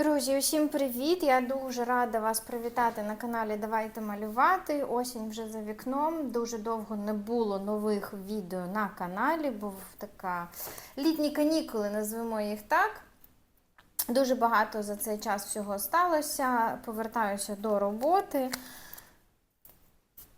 Друзі, усім привіт! Я дуже рада вас привітати на каналі Давайте малювати. Осінь вже за вікном. Дуже довго не було нових відео на каналі, був така літні канікули, назвемо їх так. Дуже багато за цей час всього сталося. Повертаюся до роботи.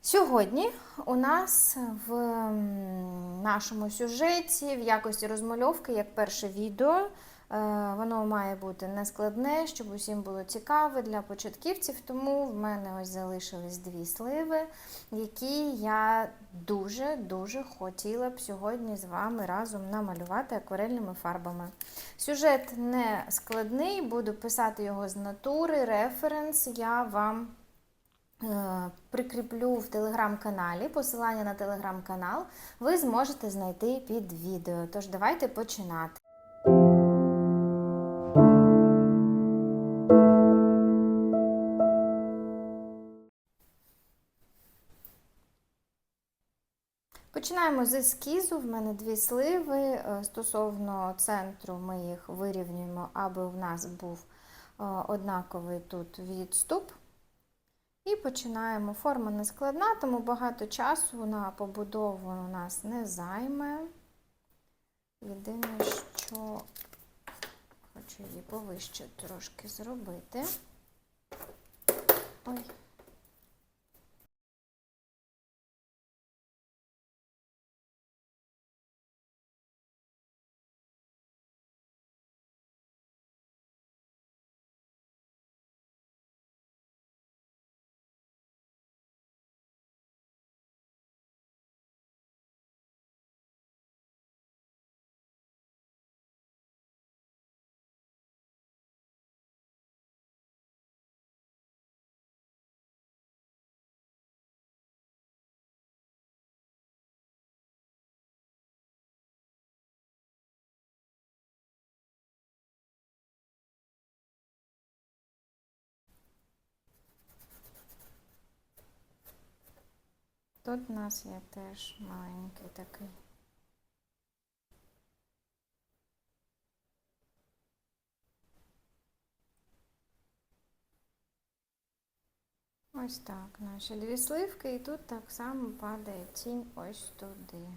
Сьогодні у нас в нашому сюжеті в якості розмальовки, як перше відео, воно має бути нескладне, щоб усім було цікаве для початківців. Тому в мене ось залишились дві сливи, які я дуже-дуже хотіла б сьогодні з вами разом намалювати акварельними фарбами. Сюжет не складний, буду писати його з натури, референс я вам. Е, Прикріплю в телеграм-каналі. Посилання на телеграм-канал ви зможете знайти під відео. Тож давайте починати. Починаємо з ескізу. В мене дві сливи. Е, Стосовно центру ми їх вирівнюємо, аби в нас був е, однаковий тут відступ. І починаємо. Форма не складна, тому багато часу на побудову у нас не займе. Єдине, що хочу її повище трошки зробити. Ой. Тут у нас є теж маленький такий. Ось так, наші дві сливки, і тут так само падає тінь ось туди.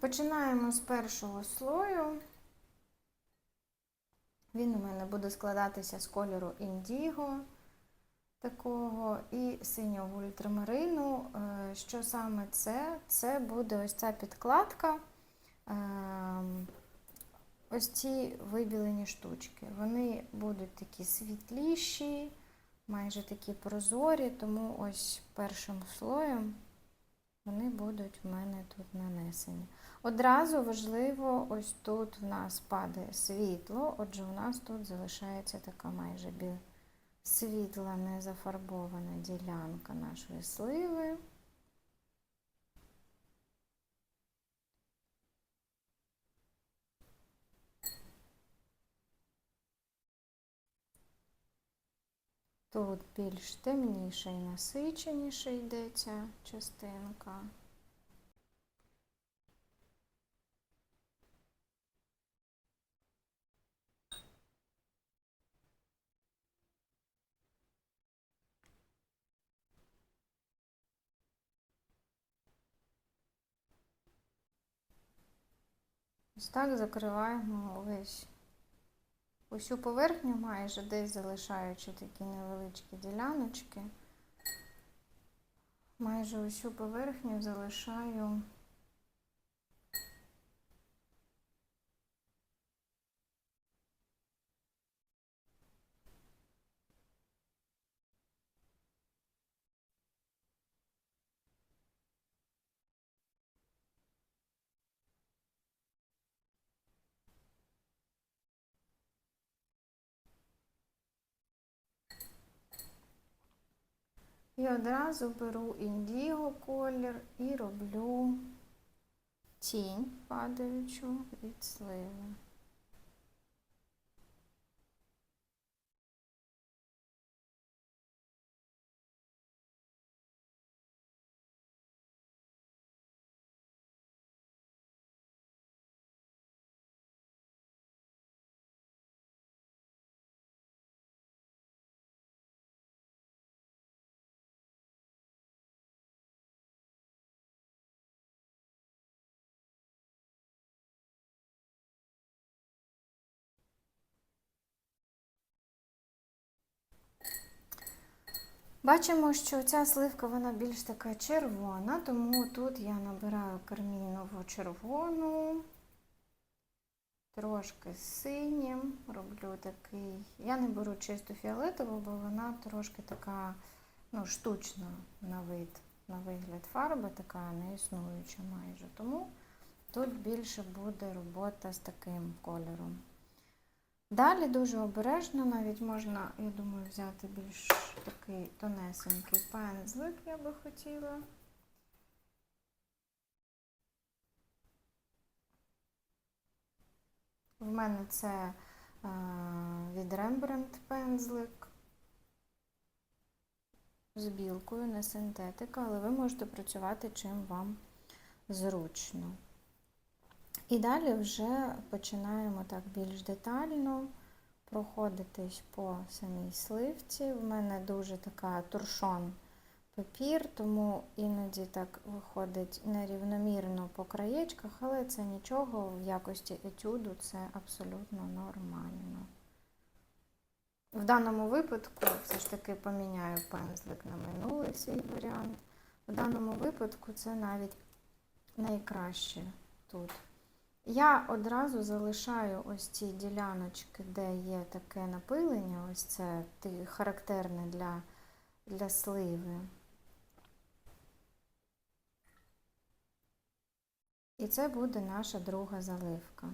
Починаємо з першого слою. Він у мене буде складатися з кольору індіго такого і синього ультрамарину. Е, Що саме це? Це буде ось ця підкладка. Ем, Ось ці вибілені штучки. Вони будуть такі світліші, майже такі прозорі, тому ось першим слоєм вони будуть в мене тут нанесені. Одразу важливо, ось тут в нас падає світло, отже, у нас тут залишається така майже біла світла незафарбована ділянка нашої сливи. Тут більш темніша і насиченіша йде ця частинка. Ось так закриваємо весь усю поверхню, майже десь залишаючи такі невеличкі діляночки. Майже усю поверхню залишаю І одразу беру індіго колір і роблю тінь падаючу від сливи. Бачимо, що ця сливка вона більш така червона, тому тут я набираю кармінову червону, трошки синім, роблю такий. Я не беру чисту фіолетову, бо вона трошки така ну, штучна на вид, на вигляд фарби, така не існуюча майже. Тому тут більше буде робота з таким кольором. Далі дуже обережно, навіть можна, я думаю, взяти більш такий тонесенький пензлик, я би хотіла. В мене це е, від Rembrandt пензлик з білкою, не синтетика, але ви можете працювати чим вам зручно. І далі вже починаємо так більш детально проходитись по самій сливці. В мене дуже така туршон папір, тому іноді так виходить нерівномірно по краєчках, але це нічого, в якості етюду це абсолютно нормально. В даному випадку все ж таки поміняю пензлик на минулий свій варіант. В даному випадку це навіть найкраще тут. Я одразу залишаю ось ці діляночки, де є таке напилення, ось це характерне для, для сливи. І це буде наша друга заливка.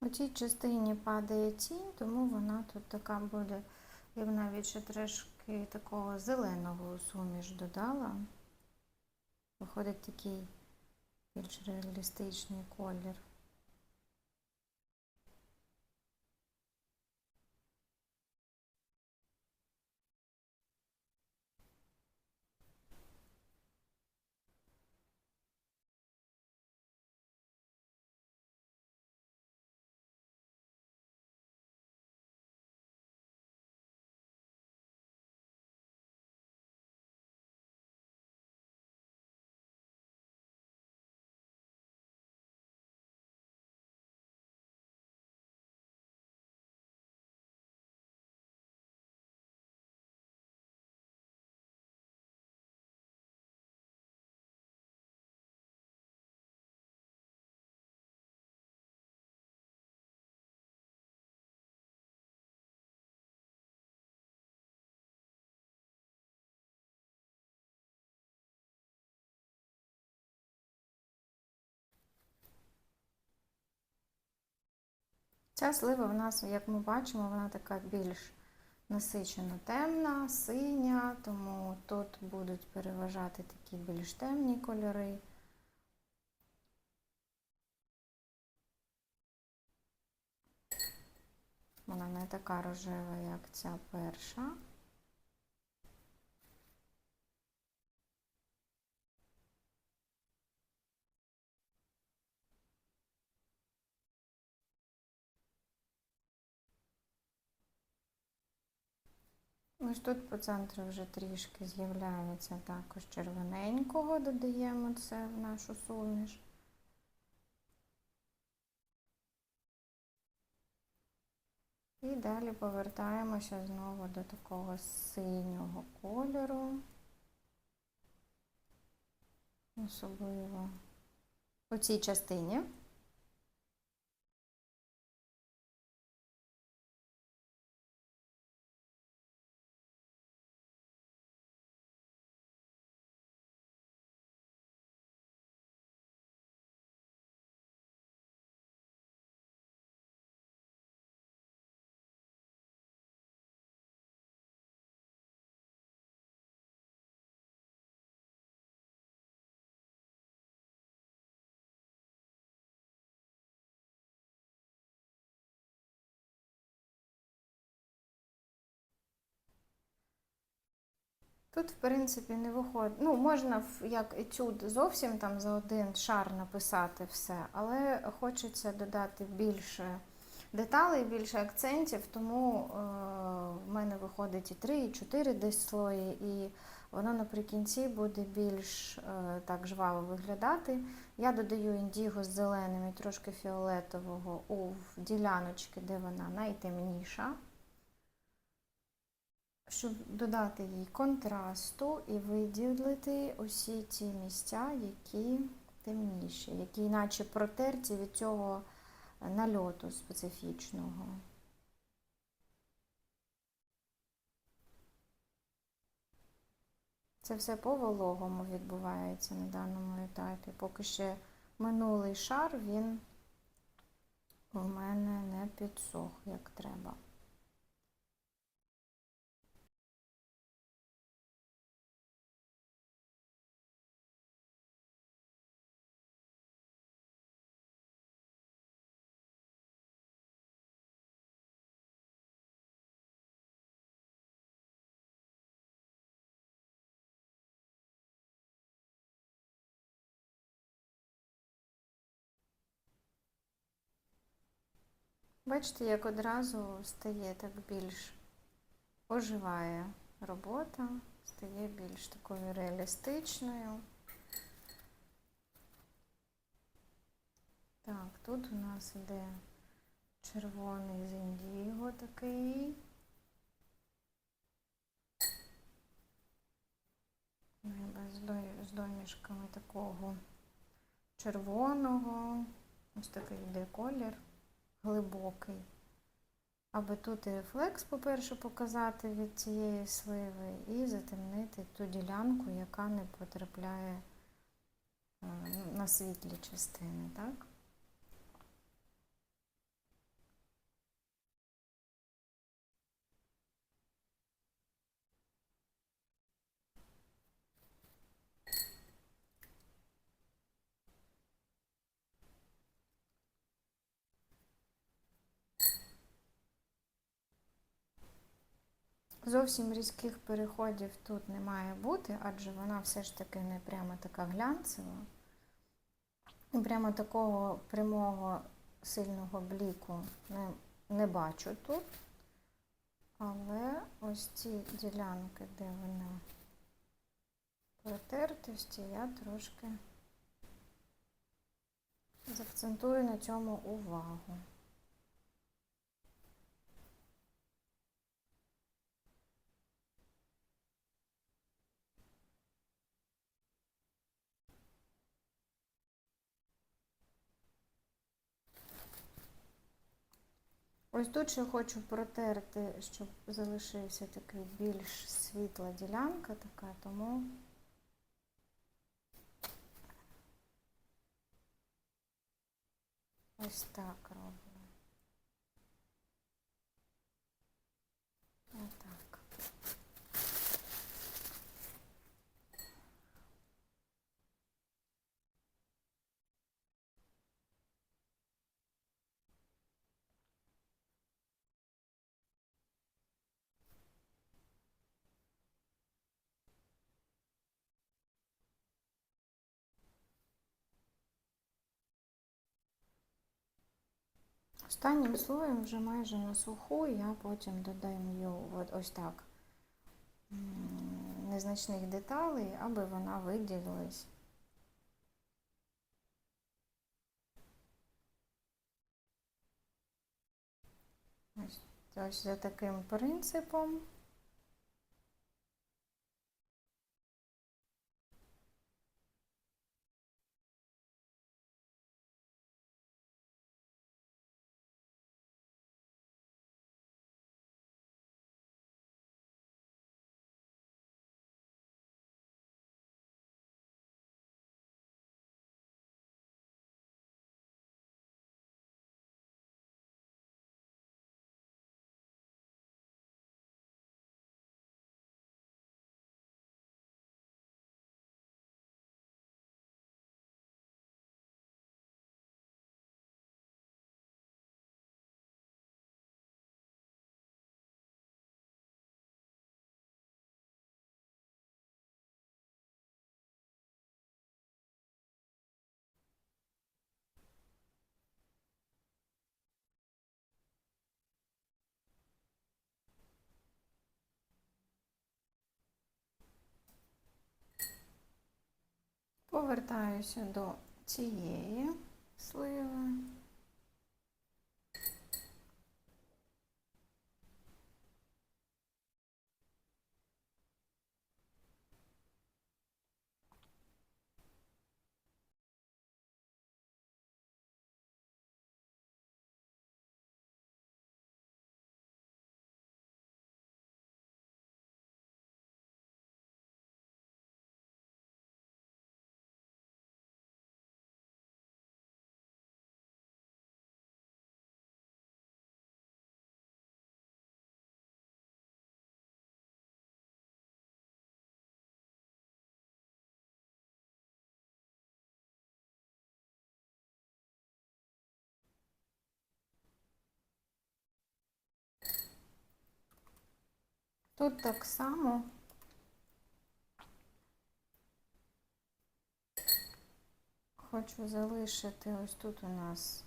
У цій частині падає тінь, тому вона тут така буде, я б навіть ще трошки такого зеленого суміш додала. Виходить такий більш реалістичний колір. Ця слива в нас, як ми бачимо, вона така більш насичено темна, синя, тому тут будуть переважати такі більш темні кольори. Вона не така рожева, як ця перша. Ось тут по центру вже трішки з'являється також червоненького, додаємо це в нашу суміш. І далі повертаємося знову до такого синього кольору, особливо у цій частині. Тут, в принципі, не виходить. Ну, можна як етюд зовсім там за один шар написати все, але хочеться додати більше деталей, більше акцентів, тому е, в мене виходить і 3, і 4 десь слої, і воно наприкінці буде більш е, так жваво виглядати. Я додаю індіго з зеленим і трошки фіолетового у діляночки, де вона найтемніша щоб додати їй контрасту і виділити усі ті місця, які темніші, які наче протерті від цього нальоту специфічного. Це все по вологому відбувається на даному етапі. Поки ще минулий шар він у мене не підсох як треба. Бачите, як одразу стає так більш оживає робота, стає більш такою реалістичною. Так, тут у нас іде червоний з індіго такий. До- з домішками такого червоного. Ось такий йде колір глибокий. Аби тут і рефлекс, по-перше, показати від цієї сливи, і затемнити ту ділянку, яка не потрапляє е, на світлі частини, так? Зовсім різких переходів тут не має бути, адже вона все ж таки не прямо така глянцева. І прямо такого прямого сильного бліку не, не бачу тут. Але ось ці ділянки, де вона протертості, я трошки заакцентую на цьому увагу. Ось тут ще хочу протерти, щоб залишився такий більш світла ділянка така, тому ось так роблю. Останнім слоєм вже майже на суху, я потім додаю ось так незначних деталей, аби вона виділилась. Ось, ось за таким принципом. Повертаюся до цієї сливи. Тут так само. Хочу залишити ось тут у нас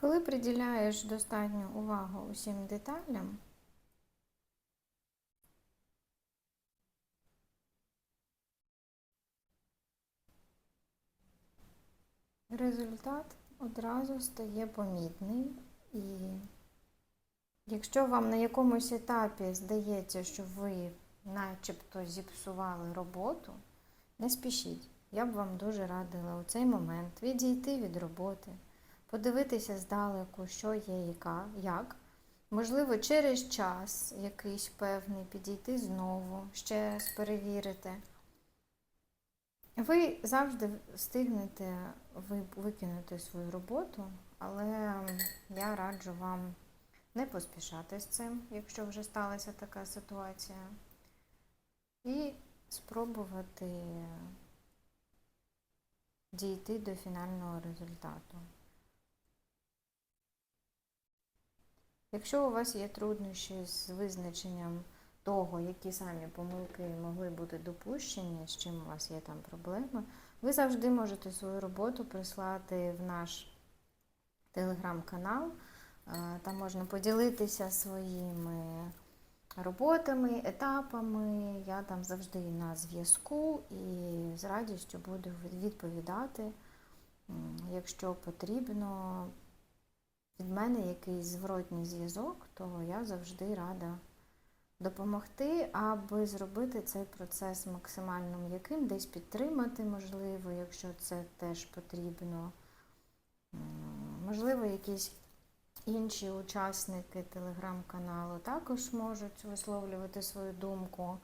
Коли приділяєш достатню увагу усім деталям, результат одразу стає помітний. І якщо вам на якомусь етапі здається, що ви начебто зіпсували роботу, не спішіть. Я б вам дуже радила у цей момент відійти від роботи подивитися здалеку, що є, яка, як. Можливо, через час якийсь певний підійти знову, ще раз перевірити. Ви завжди встигнете викинути свою роботу, але я раджу вам не поспішати з цим, якщо вже сталася така ситуація, і спробувати дійти до фінального результату. Якщо у вас є труднощі з визначенням того, які самі помилки могли бути допущені, з чим у вас є там проблеми, ви завжди можете свою роботу прислати в наш телеграм-канал. Там можна поділитися своїми роботами, етапами. Я там завжди на зв'язку і з радістю буду відповідати, якщо потрібно від мене якийсь зворотній зв'язок, то я завжди рада допомогти, аби зробити цей процес максимально м'яким, десь підтримати, можливо, якщо це теж потрібно. Можливо, якісь інші учасники телеграм-каналу також можуть висловлювати свою думку.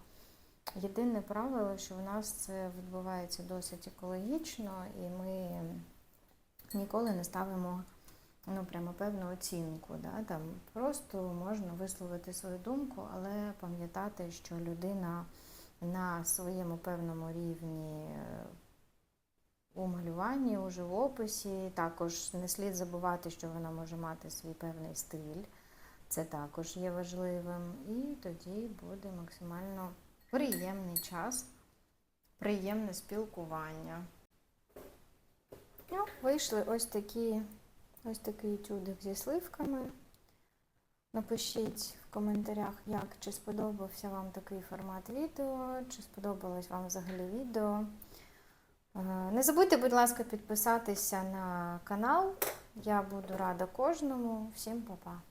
Єдине правило, що в нас це відбувається досить екологічно, і ми ніколи не ставимо ну, прямо певну оцінку. Да? Там Просто можна висловити свою думку, але пам'ятати, що людина на своєму певному рівні е, у малюванні, у живописі, також не слід забувати, що вона може мати свій певний стиль. Це також є важливим. І тоді буде максимально приємний час, приємне спілкування. Ну, Вийшли ось такі Ось такий тюдик зі сливками. Напишіть в коментарях, як чи сподобався вам такий формат відео, чи сподобалось вам взагалі відео. Е, Не забудьте, будь ласка, підписатися на канал. Я буду рада кожному. Всім па-па!